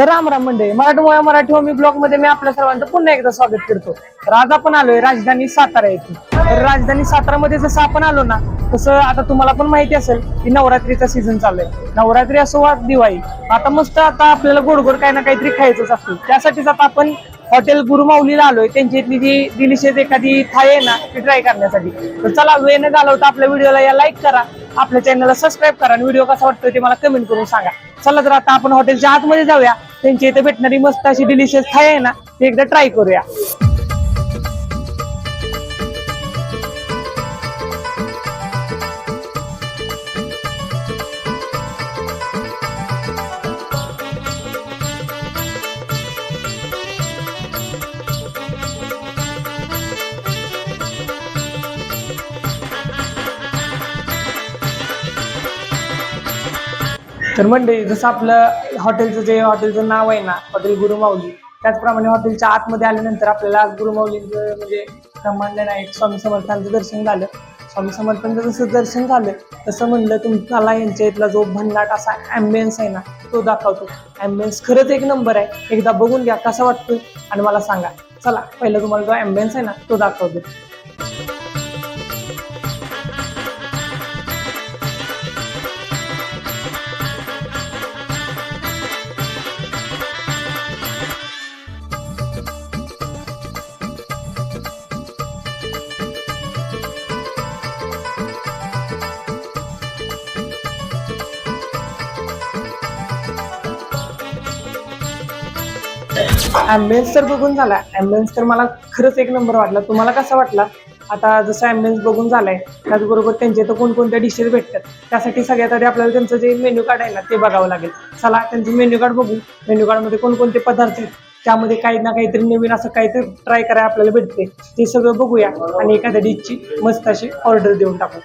तर राम राम मंडळी मराठमोळ्या मराठी होमी ब्लॉगमध्ये मी आपल्या सर्वांचं पुन्हा एकदा स्वागत करतो. तर आज आपण आलोय राजधानी सातारा येथे तर राजधानी सातारा मध्ये जसं आपण आलो ना तसं आता तुम्हाला पण माहिती असेल की नवरात्रीचा सीझन चालू आहे नवरात्री असो वा दिवाळी आता मस्त आता आपल्याला गोडगोड काही ना काहीतरी खायचंच असतो. त्यासाठीच आता आपण हॉटेल गुरुमाऊलीला आलोय. त्यांची इथली जी डिलिशियस एखादी थाळी आहे ना ती ट्राय करण्यासाठी. तर चला वेळ न घालवता आपल्या व्हिडिओला या लाईक करा आपल्या चॅनलला सबस्क्राईब करा आणि व्हिडिओ कसा वाटतोय ते मला कमेंट करून सांगा. चला तर आता आपण हॉटेलच्या आतमध्ये जाऊया. त्यांची इथे भेटणारी मस्त अशी डिलिशियस थाळी आहे ना ती एकदा ट्राय करूया. तर मंडळी जसं आपलं हॉटेलचं जे हॉटेलचं नाव आहे ना हॉटेल गुरुमाऊली त्याचप्रमाणे हॉटेलच्या आतमध्ये आल्यानंतर आपल्याला गुरुमाऊलीचं म्हणजे ब्रह्मांड नाही स्वामी समर्थांचं दर्शन झालं. स्वामी समर्थांचं जसं दर्शन झालं तसं म्हणलं तुम्हाला यांच्या इथला जो भन्नाट असा ॲम्बियन्स आहे ना तो दाखवतो. ॲम्बियन्स खरंच एक नंबर आहे. एकदा बघून घ्या कसा वाटतो आणि मला सांगा. चला पहिलं तुम्हाला जो ॲम्बियन्स आहे ना तो दाखवतो. ॲम्बियन्स तर बघून झाला. ॲम्बियन्स तर मला खरंच एक नंबर वाटला. तुम्हाला कसा वाटला? आता जसं ॲम्बियन्स बघून झालाय त्याचबरोबर त्यांचे तर कोणकोणत्या डिशेस भेटतात? त्यासाठी सगळ्यात आधी आपल्याला त्यांचं जे मेन्यू कार्ड आहे ना ते बघावं लागेल. चला त्यांचं मेन्यू कार्ड बघू. मेन्यू कार्डमध्ये कोणकोणते पदार्थ आहेत? त्यामध्ये काही ना काहीतरी नवीन असं काहीतरी ट्राय करायला आपल्याला भेटते ते सगळं बघूया आणि एखाद्या डिशची मस्त अशी ऑर्डर देऊन टाकू.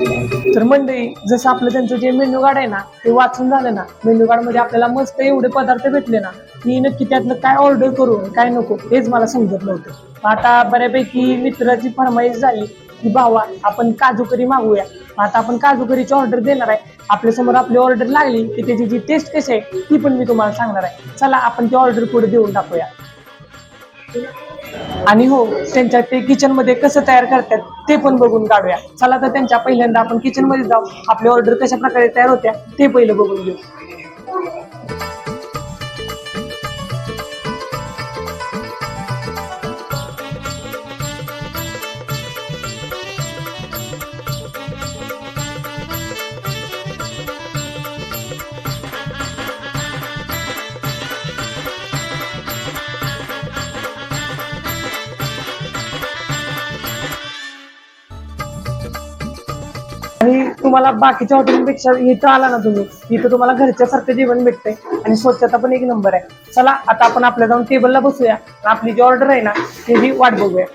तर मंडळी जसं आपलं त्यांचं जे मेन्यू कार्ड आहे ना ते वाचून झालं ना मेन्यू कार्डमध्ये आपल्याला मस्त एवढे पदार्थ भेटले ना मी नक्की त्यातलं काय ऑर्डर करू काय नको हेच मला समजत नव्हतं. आता बऱ्यापैकी मित्राची फरमाईश झाली की भावा आपण काजू करी मागूया. आता आपण काजू करीची ऑर्डर देणार आहे. आपल्यासमोर आपली ऑर्डर लागली की त्याची जी टेस्ट कशी आहे ती पण मी तुम्हाला सांगणार आहे. चला आपण ती ऑर्डर पुढे देऊन टाकूया. आणि हो त्यांच्या ते किचनमध्ये कसं तयार करतात ते पण बघून काढूया. चला तर त्यांच्या पहिल्यांदा आपण किचनमध्ये जाऊ. आपली ऑर्डर कशा प्रकारे तयार होत्या ते पहिलं बघून घेऊ. आणि तुम्हाला बाकीच्या हॉटेलपेक्षा इथं आला ना तुम्ही इथं तुम्हाला घरच्यासारखं जेवण भेटतंय. आणि स्वच्छता पण एक नंबर आहे. चला आता आपण आपल्या जाऊन टेबलला बसूया. आणि आपली जी ऑर्डर आहे ना ती वाट बघूया.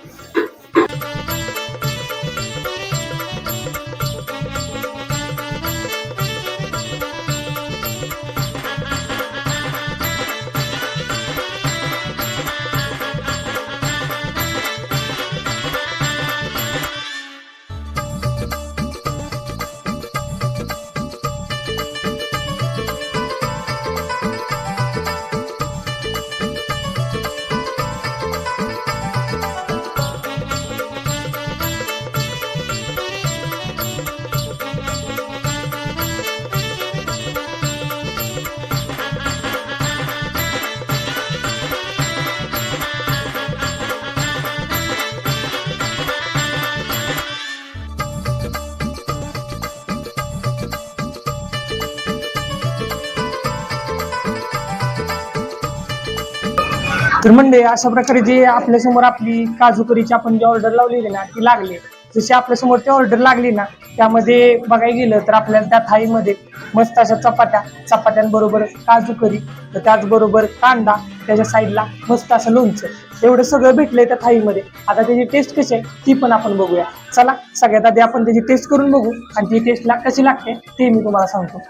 तर म्हणजे अशा प्रकारे जे आपल्यासमोर आपली काजू करीची आपण जी ऑर्डर लावलेली ना ती लागली. जशी आपल्या समोरची ऑर्डर लागली ना त्यामध्ये बघायला गेलं तर आपल्याला त्या थाळीमध्ये मस्त अशा चपात्या चपात्यांबरोबर काजू करी तर त्याचबरोबर कांदा त्याच्या साईडला मस्त असं लोणचं. एवढं सगळं भेटलंय त्या थाळीमध्ये. आता त्याची टेस्ट कशी आहे ती पण आपण बघूया. चला सगळ्यात आधी आपण त्याची टेस्ट करून बघू आणि ती टेस्टला कशी लागते ते मी तुम्हाला सांगतो.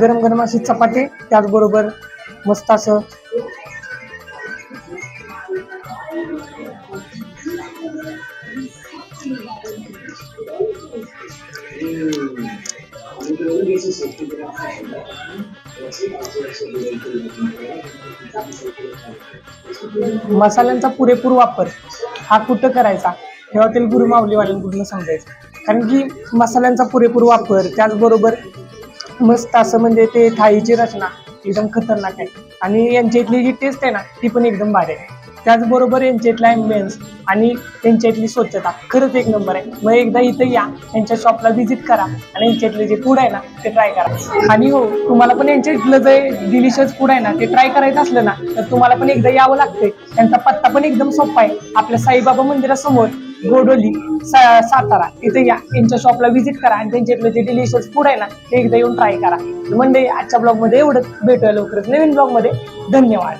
गरम गरम अशी चपाती त्याचबरोबर मस्त असं. मसाल्यांचा पुरेपूर वापर हा कुठं करायचा? हे हॉटेल गुरु माऊलीवाल्यांकडून समजायचं कारण की मसाल्यांचा पुरेपूर वापर त्याचबरोबर मस्त असं म्हणजे ते थाळीची रचना एकदम खतरनाक आहे. आणि यांच्या इथली जी टेस्ट आहे ना ती पण एकदम भारी आहे. त्याचबरोबर यांच्या इथला ॲम्बियन्स आणि त्यांच्या इथली स्वच्छता खरंच एक नंबर आहे. मग एकदा इथं या यांच्या शॉपला व्हिजिट करा आणि यांच्या इथले जे फूड आहे ना ते ट्राय करा. आणि हो तुम्हाला पण यांच्या इथलं जे डिलिशियस फूड आहे ना ते ट्राय करायचं असलं ना तर तुम्हाला पण एकदा यावं लागतंय. त्यांचा पत्ता पण एकदम सोपा आहे. आपल्या साईबाबा मंदिरासमोर गोडोली सा- सातारा इथे या. यांच्या शॉपला व्हिजिट करा आणि त्यांच्यातलं जे डिलिशियस फूड आहे ना ते एकदा येऊन ट्राय करा. म्हणजे आजच्या ब्लॉगमध्ये एवढंच. भेटूया लवकरच नवीन ब्लॉगमध्ये धन्यवाद.